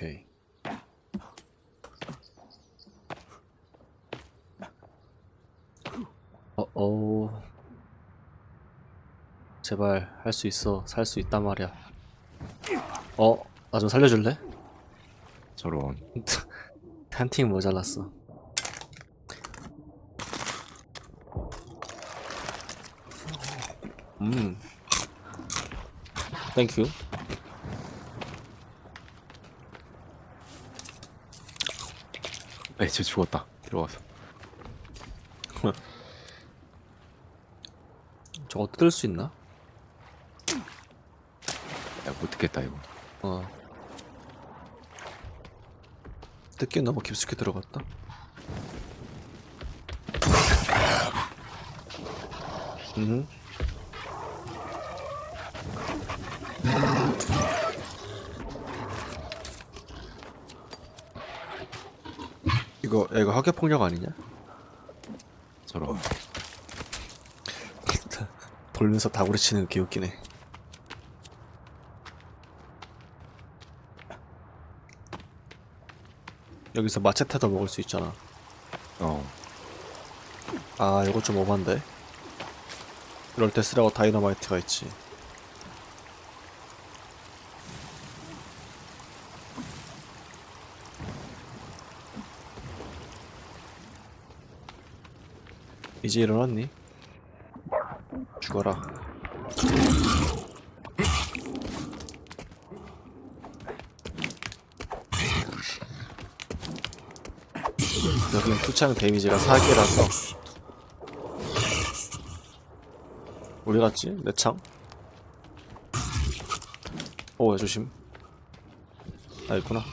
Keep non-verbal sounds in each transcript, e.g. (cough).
오케이. 어, 어. 제발 할 수 있어. 살 수 있단 말이야. 어, 나 좀 살려줄래? 저런 (laughs) 한팀 모자랐어. 음. 땡큐. 에이 쟤 죽었다 들어가서 (laughs) 저거 뜯을 수 있나? 야 못 듣겠다 이거 어. 뜯기 너무 깊숙이 들어갔다. 음. 이거 야, 이거 학교 폭력 아니냐? 저런 (laughs) 돌면서 다구리 치는 거 개웃기네. 여기서 마체테도 먹을 수 있잖아. 어 아, 이거 좀 오반데. 이럴 때 쓰라고 다이너마이트가 있지. 이제 일어났니? 죽어라. 여기는 투창 데미지가 4개라서 어디 갔지? 내 창? 오, 야, 조심. 아, 있구나.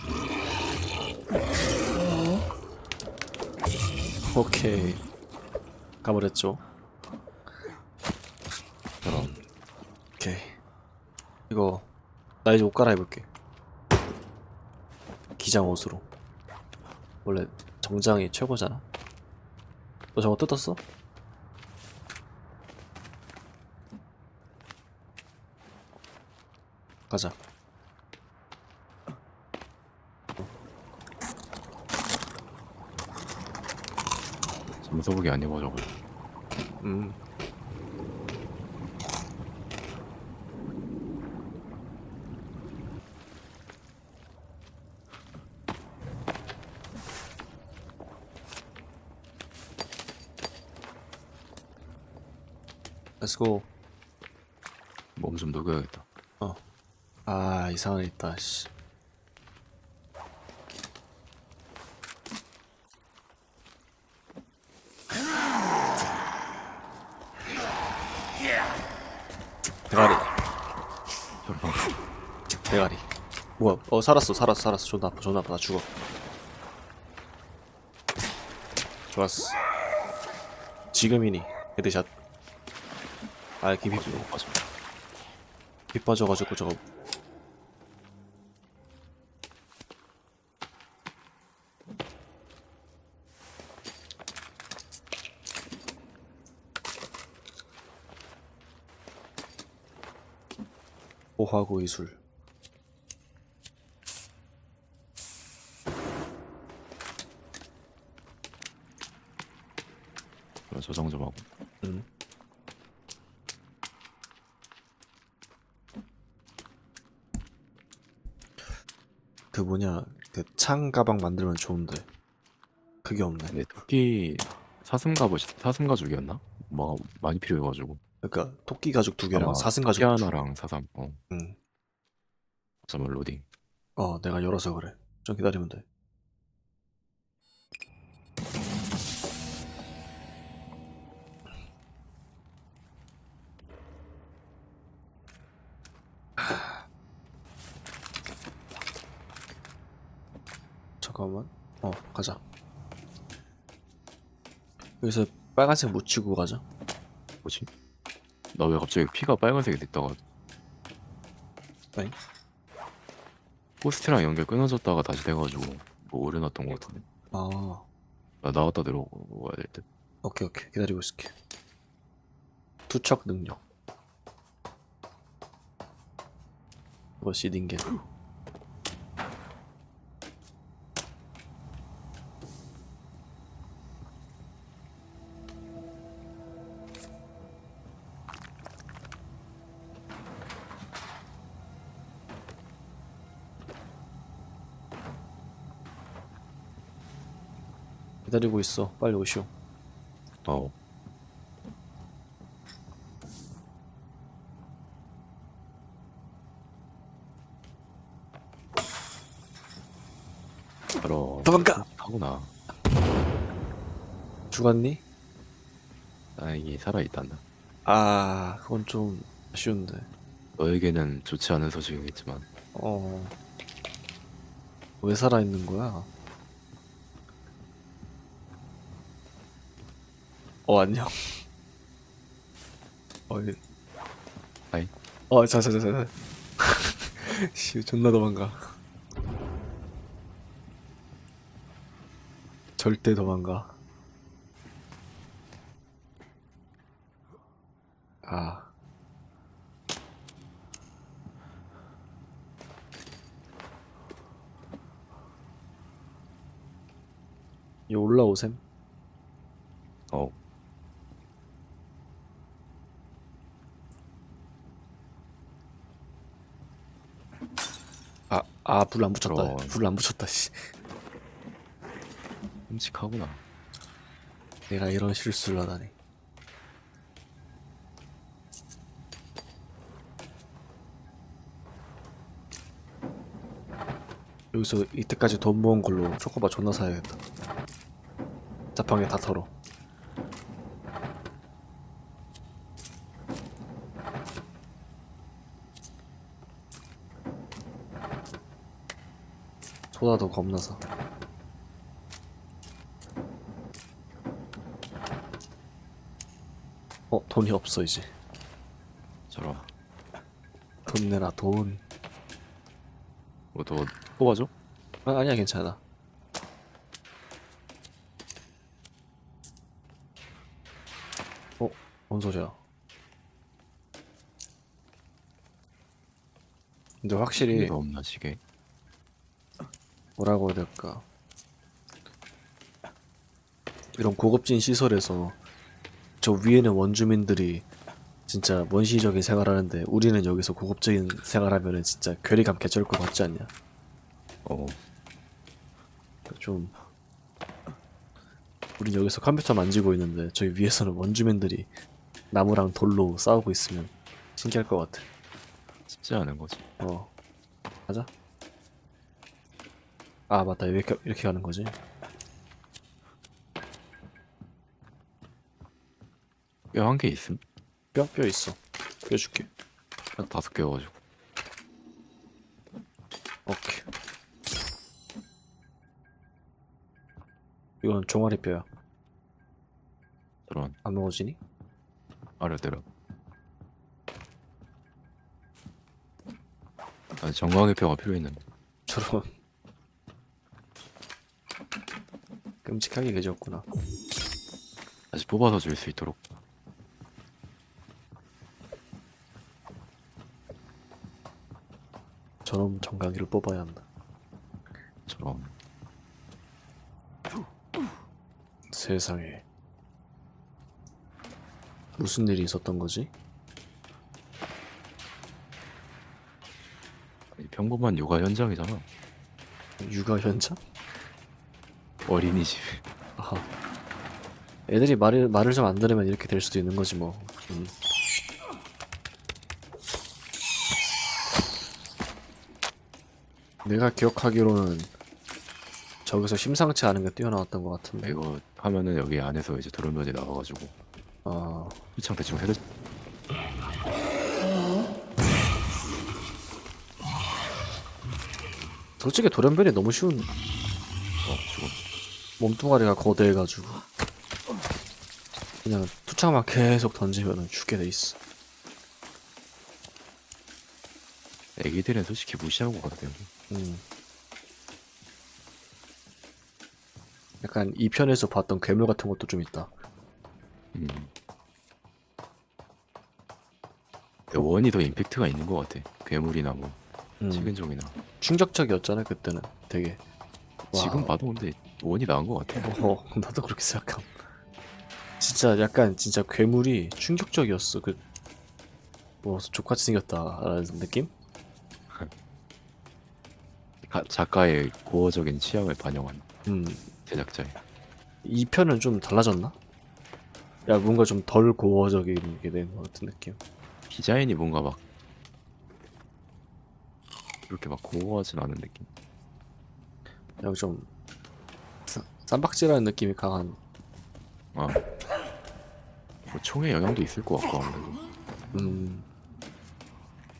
오케이. 가버렸죠. 저런 오케이. 이거, 나 이제 옷 갈아입을게. 기장 옷으로. 원래 정장이 최고잖아. 너 저거 뜯었어? 가자. 잠서복이 아니고 저거 음. 렛츠고. 몸좀 녹여야겠다 어. 아, 이상한 애 있다, 씨. 대가리, 저런 대가리. 뭐야, 어, 살았어, 살았어, 살았어. 존나 아파, 존나 아파. 나 죽어. 좋았어. 지금이니, 헤드샷. 아, 깊이, 못 빠져 깊이 빠져가지고 저거 호하고 이술 저장 좀 하고. 음. 그 뭐냐 그 창 가방 만들면 좋은데. 그게 없네. 근데 토끼 사슴 가봇 사슴 가죽이었나? 뭐가 많이 필요해가지고. 그러니까 토끼 가죽 두 개랑 아마 사슴 토끼 가죽 두 하나랑 사삼 어. 응. 잠깐 로딩. 어 내가 열어서 그래. 좀 기다리면 돼 잠깐만. 어 가자. 여기서 빨간색 묻히고 가자. 뭐지? 나 왜 갑자기 피가 빨간색이 됐다가 아니 포스트랑 연결 끊어졌다가 다시 돼가지고 뭐 오류났던 것 같은데? 아. 나 나왔다 들어와야 될 듯. 오케이 오케이. 기다리고 있을게. 투척 능력. 이것이 닌겐 기다리고 있어. 빨리 오시오. 어. 바로 도망가! 하구나. 죽었니? 다행히 살아있단다. 아, 그건 좀 아쉬운데. 너에게는 좋지 않은 소식이겠지만 어. 왜 살아있는 거야? 어, 안녕. 어, 이- 하이. 어, 자, 자, 자, 자. (laughs) 씨, 존나 도망가. 절대 도망가. 아. 이 올라오셈. 어 아, 아, 불 안 붙였다. 그럼. 불안 붙였다, 씨. 끔찍하구나. 내가 이런 실수를 하다니. 여기서 이때까지 돈 모은 걸로 초코바 존나 사야겠다. 자판기 다 털어. 소다도 겁나 사. 어, 돈이 없어 이제. 저라. 돈 내라 돈. 뭐더 뽑아줘? 아, 아니야 괜찮아. 어, 뭔 소리야? 근데 확실히 이거 없나 시계? 뭐라고 해야 될까? 이런 고급진 시설에서 저 위에는 원주민들이 진짜 원시적인 생활하는데 우리는 여기서 고급적인 생활하면은 진짜 괴리감 개쩔 것 같지 않냐? 어 좀 우린 여기서 컴퓨터 만지고 있는데 저기 위에서는 원주민들이 나무랑 돌로 싸우고 있으면 신기할 것 같아. 쉽지 않은 거지. 어, 가자. 아 맞다 이렇게 이렇게 가는 거지. 뼈 한 개 있음? 뼈 뼈 있어. 뼈 줄게. 한 다섯 개여가지고. 오케이. 이건 종아리 뼈야. 저런 안 먹어지니? 아래대로. 아니 정강의 뼈가 필요했는데. 저런. 끔찍하게 그지었구나. 다시 뽑아서 줄 수 있도록. 저놈 정강이를 뽑아야 한다. 저런. 세상에 무슨 일이 있었던 거지? 아니, 평범한 요가 현장이잖아. 육아 현장? 어린이집. 아하. 애들이 말을 말을 좀 안 들으면 이렇게 될 수도 있는 거지 뭐. 음. 내가 기억하기로는 저기서 심상치 않은 게 뛰어나왔던 것 같은데. 이거 하면은 여기 안에서 이제 드론면이 나와가지고 아, 피창 대충 해도 솔직히 돌연변이 너무 쉬운 어 죽음. 몸뚱아리가 거대해가지고 그냥 투창만 계속 던지면은 죽게 돼 있어. 애기들은 솔직히 무시하고 가거든. 음. 약간 2편에서 봤던 괴물 같은 것도 좀 있다. 음. 원이 더 임팩트가 있는 것 같아. 괴물이나 뭐 음. 식은종이나. 충격적이었잖아 그때는 되게. 와. 지금 봐도 근데 원이 나은 것 같아. (laughs) 어, 나도 그렇게 생각함. 진짜 약간 진짜 괴물이 충격적이었어. 그 뭐 족같이 생겼다라는 느낌? (laughs) 가- 작가의 고어적인 취향을 반영한 음. 제작자의. 2편은 좀 달라졌나? 야 뭔가 좀 덜 고어적이게 된 것 같은 느낌 디자인이 뭔가 막 그렇게 막 고고하진 않은 느낌. 그냥 좀 쌈- 쌈박질하는 느낌이 강한. 아. 뭐 총의 영향도 있을 것 같고 아무래도. 음.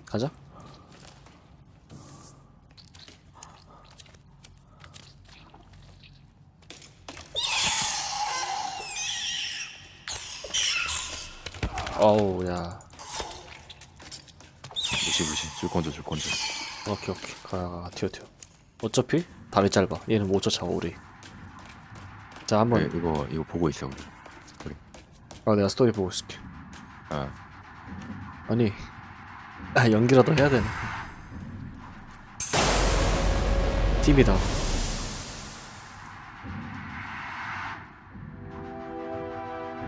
가자. 어우 야. 무시 무시. 줄 건져 줄 건져. 오케이 오케이. 가가 튀어 튀어. 어차피 다리 짧아. 얘는 못 쫓아가 우리. 자 한번. 네, 이거 이거 보고 있어 우리. 아 내가 스토리 보고 있을게. 아. 아니 아 연기라도 해야 되네. 팀이다.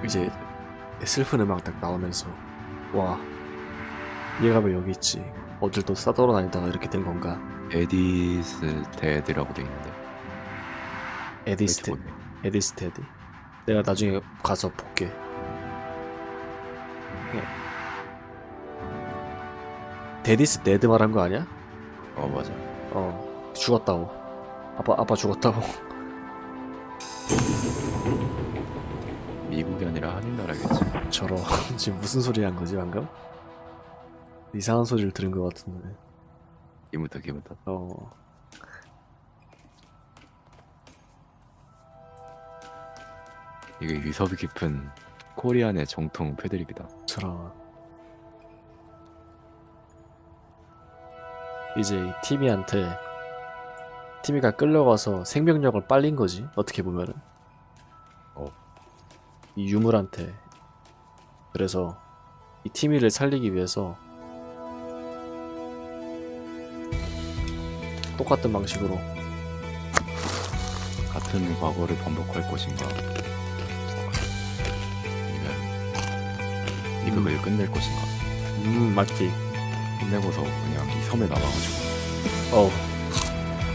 이제 슬픈 음악 딱 나오면서 와 얘가 왜 여기 있지? 어딜 또 싸돌아다니다가 이렇게 된 건가 에디스 데드라고 돼 있는데. 에디스테 웨이트 에디스 테디 내가 나중에 가서 볼게 예. 데디스 데드 말한 거 아니야? 어 맞아. 어 죽었다고 아빠 아빠 죽었다고 미국이 아니라 한인나라겠지. 저러 (laughs) 지금 무슨 소리 한 거지 방금? 이상한 소리를 들은 것 같은데 기분다 기분다. 어 이게 위섭이 깊은 코리안의 정통 패드립이다. 저러 이제 이 티미한테 티미가 끌려가서 생명력을 빨린 거지 어떻게 보면은 어. 이 유물한테 그래서 이 티미를 살리기 위해서 똑같은 방식으로 같은 과거를 반복할 것인가? 아니면 이 극을 끝낼 것인가? 음 맞지 끝내고서 그냥 이 섬에 남아가지고 어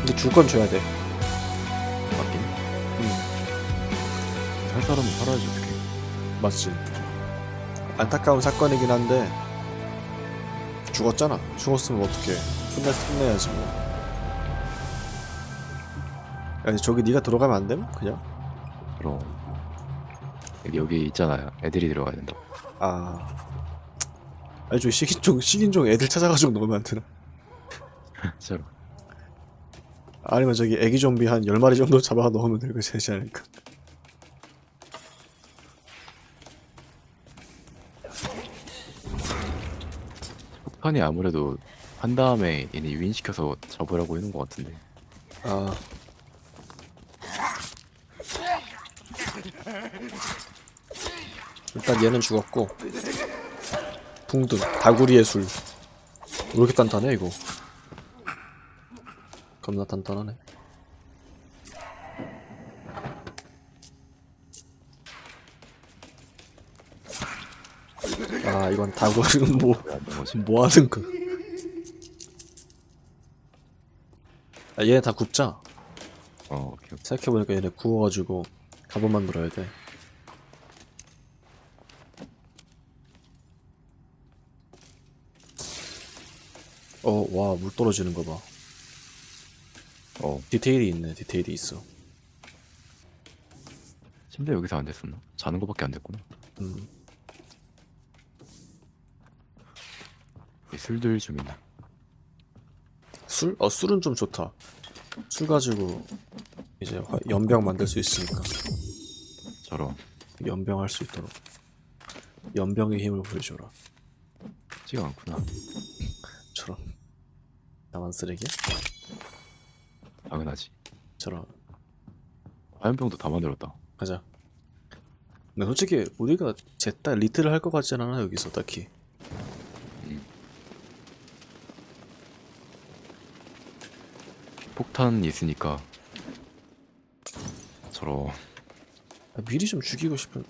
근데 줄 건 줘야 돼 맞긴 해. 음. 살 사람은 살아야지 어떡해 맞지. 안타까운 사건이긴 한데 죽었잖아. 죽었으면 어떻게? 끝내 끝내야지 뭐. 야, 저기 네가 들어가면 안 됨? 그냥? 그럼 여기, 여기 있잖아요 애들이 들어가야 된다 아. 아니 저 식인종 식인종 애들 찾아가지고 넣으면 안 되나? 진짜로 아니면 저기 애기 좀비 한 10마리 정도 잡아 넣으면 되고 되지 않을까? 폭탄이 아무래도 한 다음에 얘네 유인시켜서 잡으라고 해놓은 것 같은데 아. 일단 얘는 죽었고 붕등 다구리의 술. 왜 이렇게 단단해 이거? 겁나 단단하네. 아 이건 다구리는 뭐? 뭐 하는 거? 아 얘네 다 굽자. 어 오케이. 생각해보니까 얘네 구워가지고 갑옷 만들어야 돼. 어, 와, 물 떨어지는 거 봐. 어 디테일이 있네, 디테일이 있어. 심지어 여기서 안 됐었나? 자는 거밖에 안 됐구나 음, 이 술들 좀 있나? 술? 어, 술은 좀 좋다. 술 가지고 이제 화- 연병 만들 수 있으니까. 저런 연병할 수 있도록. 연병의 힘을 보여줘라. 쉽지가 않구나 저런. 나만 쓰레기야? 당연하지 저런. 화염병도 다 만들었다 가자. 근데 솔직히 우리가 셋다 리트를 할 것 같진 않아 여기서 딱히. 폭탄 있으니까 저런 아, 미리 좀 죽이고 싶은.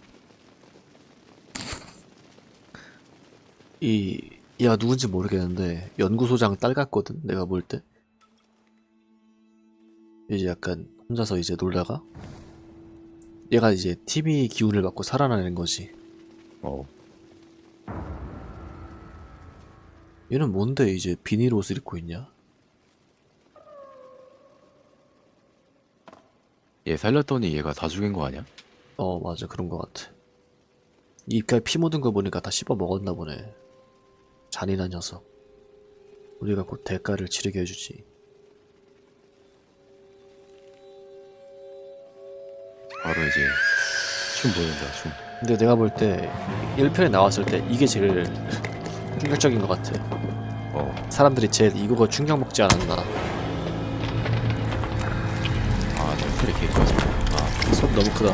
이 얘가 누군지 모르겠는데 연구소장 딸 같거든 내가 볼 때. 이제 약간 혼자서 이제 놀다가 얘가 이제 TV 기운을 받고 살아나는 거지. 어 얘는 뭔데 이제 비닐 옷을 입고 있냐? 얘 살렸더니 얘가 다 죽인 거 아니야? 어 맞아 그런 거 같아. 입가에 피 묻은 거 보니까 다 씹어 먹었나 보네. 잔인한 녀석. 우리가 곧 대가를 치르게 해주지. 바로 이제 춤 보여준다 춤 근데 내가 볼 때 1편에 나왔을 때 이게 제일 충격적인 것 같아. 어, 사람들이 제일 이거가 충격 먹지 않았나. 아, 저 소리 개 커져. 아, 소리 너무 크다.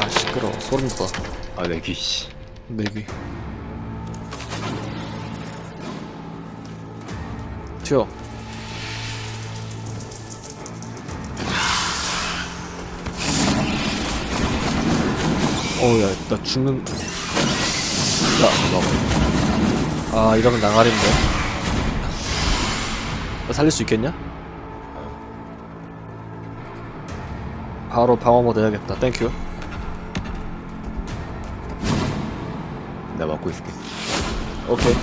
아 시끄러. 워 소름 돋아. 아, 내 귀, 씨. 내 귀. 튀어. 어우 야, 나 죽는. 야, 아 이러면 나가린데. 나 살릴 수 있겠냐? 바로 방어 모드 해야겠다. 땡큐. 막고 있을게. 오케이.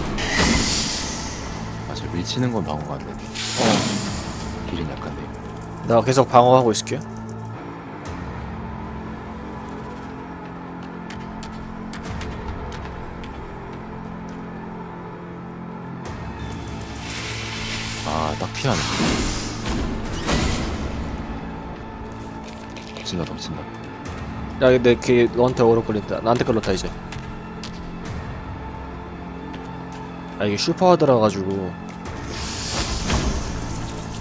아, 저 밀치는 건 방어가 안 되네. 어. 길은 약한데. 나 계속 방어하고 있을게. 아, 딱 피하네. 덮친다, 덮친다. 야, 근데 걔 너한테 어그로 끌린다. 나한테 끌렸다 이제. 아 이게 슈퍼하드라 가지고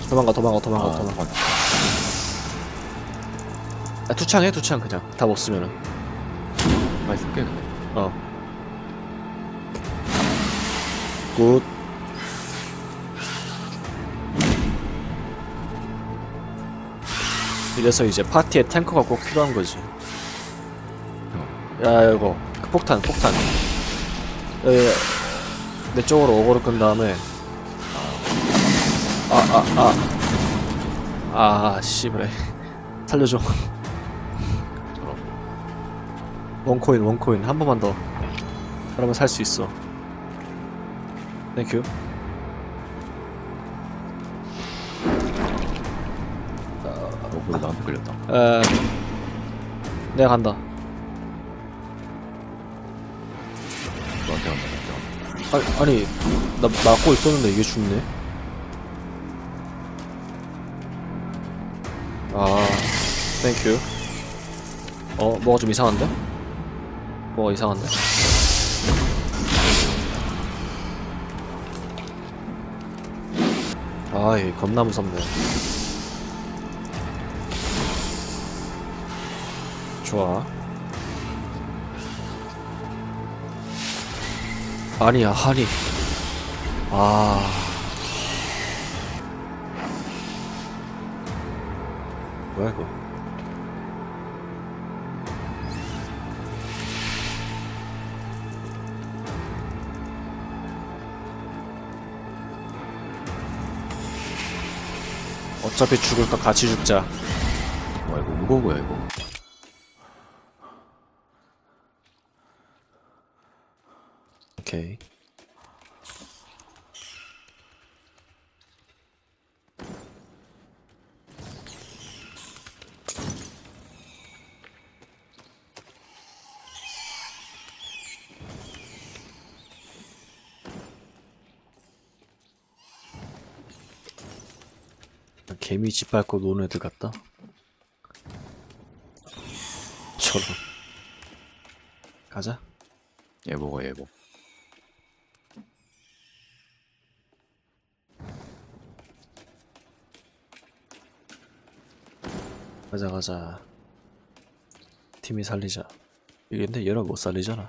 도망가 도망가 도망가 아, 도망가. 야, 투창해 투창 그냥 다 못 쓰면은. 가만히 있을게, 그냥. 어. 굿. 이래서 이제 파티에 탱커가 꼭 필요한 거지. 야 이거 그 폭탄 폭탄. 에, 내 쪽으로 오버를 끈 다음에. 아아 아. 아 씨발 (laughs) 살려줘. (laughs) 원코인 원코인. 한 번만 더. 그러면 살 수 있어. 땡큐 어, 왜 나한테 걸렸다. 에 내가 간다 아니, 아니 나 막고 있었는데 이게 죽네 아 땡큐 어 뭐가 좀 이상한데? 뭐가 이상한데? 아이 겁나 무섭네 좋아 아니야 하니 아. 뭐야 이거? 어차피 죽을까 같이 죽자. 와, 이거 무거워야, 이거. 오케이. 개미 집 밟고 노는 애들 같다. 저런. 가자. 얘먹 가자 가자. 팀이 살리자. 이게 근데 얘는 못 살리잖아.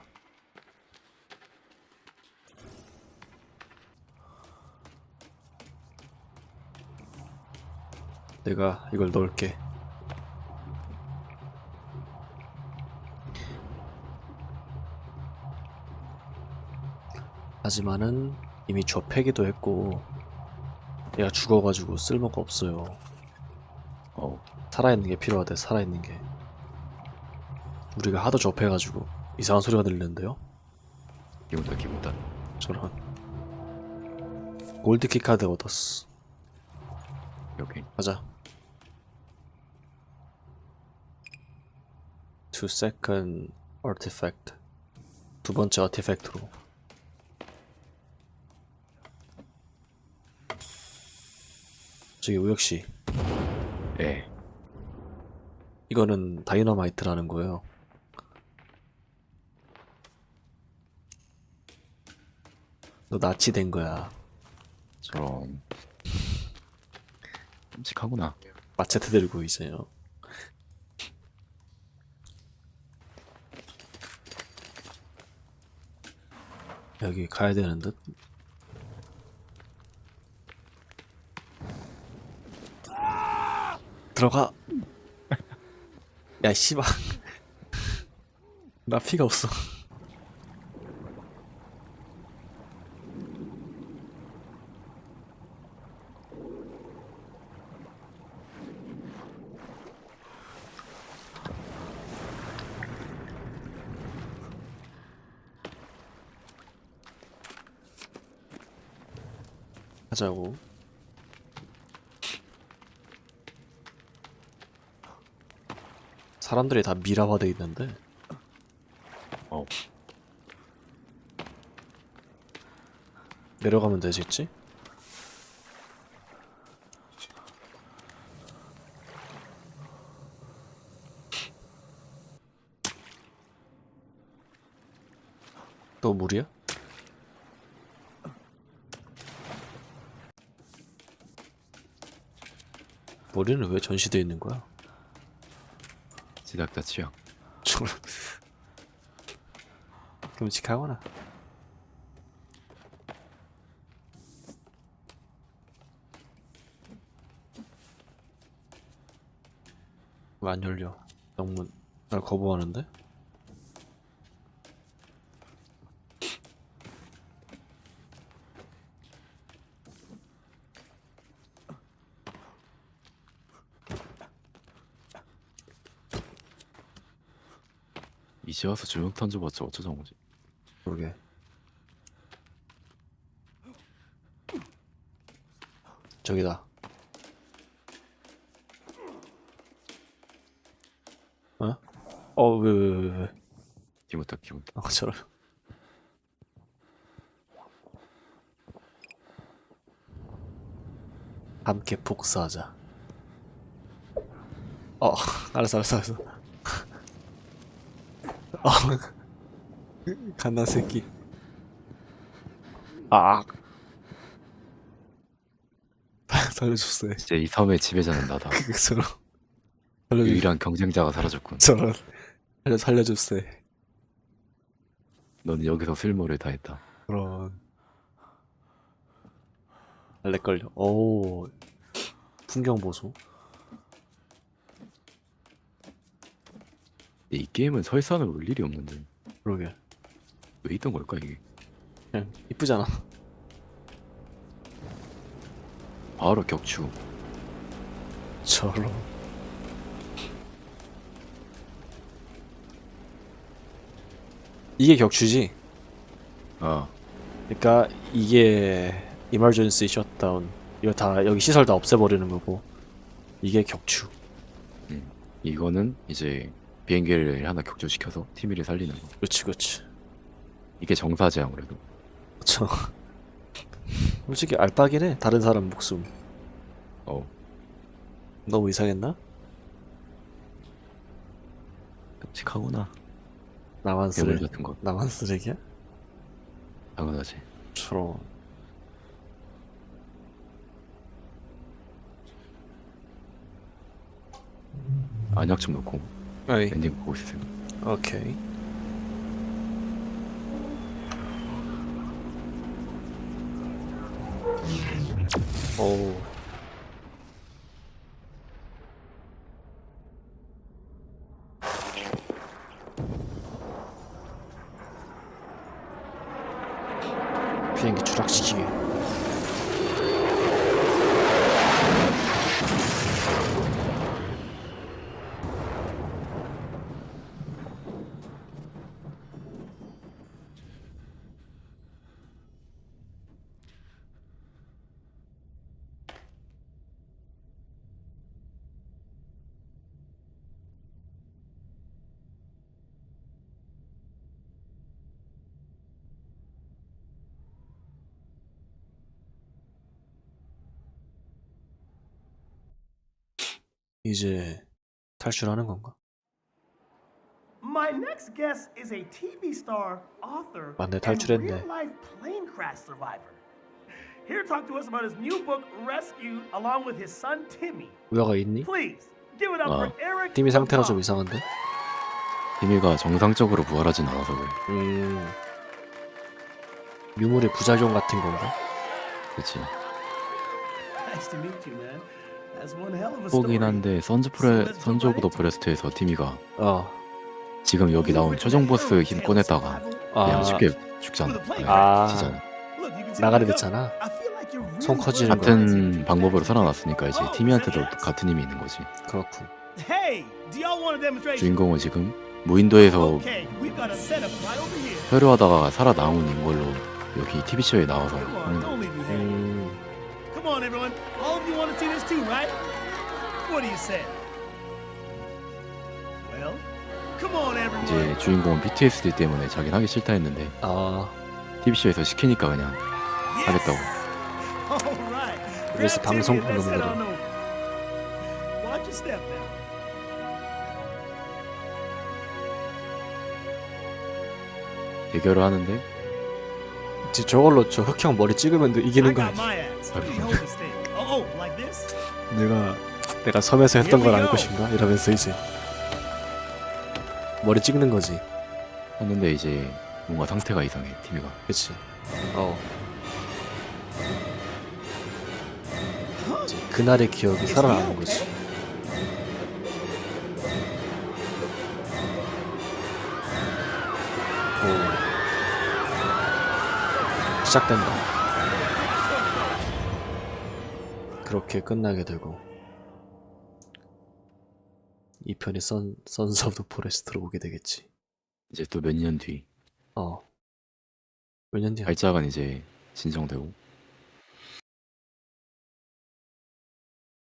내가 이걸 넣을게. 하지만은 이미 저 폐기도 했고 얘가 죽어가지고 쓸모가 없어요. 어 살아있는 게 필요하대 살아있는 게. 우리가 하도 접해가지고 이상한 소리가 들리는데요? 기분다 기분다. 저런. 골드키 카드 얻었어. 여기. 가자. To second artifact. 두 번째 아티팩트로. 저기 우혁씨. 예 이거는 다이너마이트라는 거예요. 너 낯이 된 거야. 저런. 끔찍하구나. 마체테 들고 있어요. 여기 가야 되는 듯. 들어가 야 씨발. (laughs) 나 피가 없어. 하자고 사람들이 다 미라화돼 있는데 어 내려가면 되겠지? 또 물이야? 머리는 왜 전시되어 있는 거야? 제작자 취향 저런 끔찍하구나. 왜안 열려. 너무 날 거부하는데? 와서 조명 던져봤자 어쩌자는 거지 그러게 저기다 어? 어, 왜, 왜, 왜, 왜. 기분다 기분다 아, 저런. 함께 복수하자. 어, 알았어, 알았어, 알았어. 어, (laughs) 갓난 새끼. 아, (laughs) 살려줬어요. 이제 이 섬의 지배자는 나다 (laughs) 저런. 살려줬, 유일한 경쟁자가 사라졌군 저런. 살려, 살려줬어요. 너는 여기서 쓸모를 다했다 그런 렉걸려 오 풍경 보소 근데 이 게임은 설산을 올 일이 없는데. 그러게. 왜 있던 걸까 이게? 그냥 이쁘잖아. 바로 격추. 저런. 이게 격추지? 아. 그러니까 이게 emergency shutdown. 이거 다 여기 시설 다 없애버리는 거고. 이게 격추. 이거는 이제 비행기를 하나 격추시켜서 티미를 살리는 거. 그렇지 그렇지 이게 정사지 아무래도. 그쵸. (laughs) 솔직히 알바긴 해 다른 사람 목숨. 어. 너무 이상했나? 끔찍하구나. 나만 괴물 쓰레기 같은 거. 나만 쓰레기야? 당연하지. 저런. 안약 좀 넣고 어이 엔딩 보고 있으세요. 오케이 오 비행기 추락시키기 이제 탈출하는 건가? My next guest is a TV star, author, 맞네, and 탈출했네. real-life plane crash survivor. Here to talk to us about his new book, Rescued, along with his son Timmy. 우야가 있니? Please give it up 아, for Eric. 팀이 상태가 좀. 이상한데? 티미가 정상적으로 부활하진 않아서 그래. 음 유물의 부작용 같은 건가? 그렇지. Nice to meet you, man. 포긴 한데 선즈 프레 선즈 오브 더 프레스트에서 티미가 어. 지금 여기 나온 최종 보스 힘 꺼냈다가 그냥 아, 쉽게 죽잖아. 아. 지잖아. 나가리. 됐잖아. 손 커지는 거. 같은 방법으로 살아났으니까 이제 티미한테도 같은 힘이 있는 거지. 그렇군. 주인공은 지금 무인도에서. 회류하다가 살아나온 인걸로 여기 TV 쇼에 나와서 하는 거. 음, Come on, everyone. All of you want to see this too, right? What do you say? Well, come on, everyone. 이제 주인공은 PTSD 때문에 자긴 하기 싫다 했는데 아, TV 쇼에서 시키니까 그냥. 하겠다고. All right. 그래서 Grab 방송 Timmy and let's head on over. Watch your step now. 대결을 하는데 이제 저걸로 저 흑형 머리 찍으면 돼- I 이기는 거 got 아니야? my axe. Oh, oh? 내가 내가 섬에서 했던 Here 걸 we 알고 go. 싶나? 이러면서 이제 머리 찍는 거지. 하는데 이제 뭔가 상태가 이상해 티미가. 그치? 어. 이제 그날의 기억이 살아나는 거지. 오. 시작된다. 그렇게 끝나게 되고 이 편이 선 선스 오브 (laughs) 포레스트로 오게 되겠지. 이제 또 몇 년 뒤 어. 몇 년 뒤야? 발작은 이제 진정되고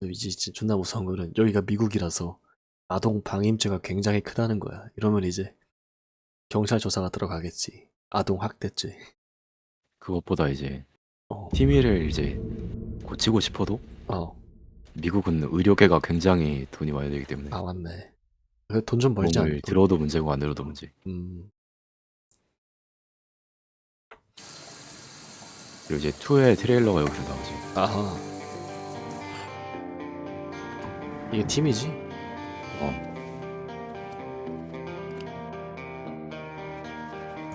이제 진짜 존나 무서운 거는 여기가 미국이라서 아동 방임죄가 굉장히 크다는 거야. 이러면 이제 경찰 조사가 들어가겠지. 아동 학대죄. 그것보다 이제 어. 티미를 이제 고치고 싶어도 어. 미국은 의료계가 굉장히 돈이 와야 되기 때문에 아 맞네. 돈 좀 벌지 몸을 않고. 들어도 문제고 안 들어도 문제. 음. 그리고 이제 2의 트레일러가 여기서 나오지. 아하. 이게 팀이지? 어.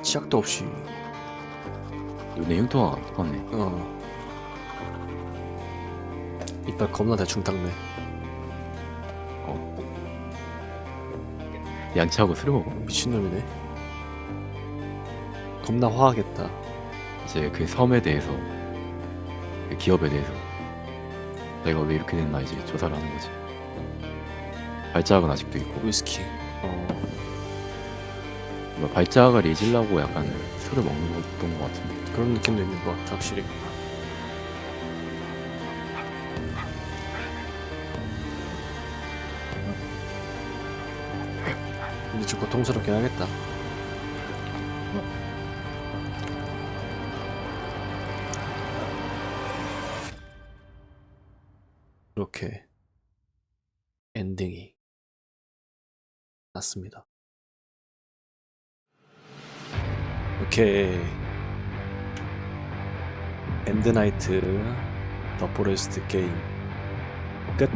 시작도 없이. 눈에 흉터가 똑같네. 어. 이빨 겁나 대충 닦네. 양치하고 술을 먹어. 미친놈이네. 겁나 화하겠다. 이제 그 섬에 대해서 그 기업에 대해서 내가 왜 이렇게 됐나 이제 조사를 하는 거지. 발작은 아직도 있고 위스키. 어. 뭔가 발작을 잊으려고 약간 술을 먹는 것던 것 같은데. 그런 느낌도 있는 것 같아, 확실히. 좀 고통스럽긴 하겠다. 이렇게 엔딩이 났습니다. 오케이. 엔드나이트 더 포레스트 게임 끝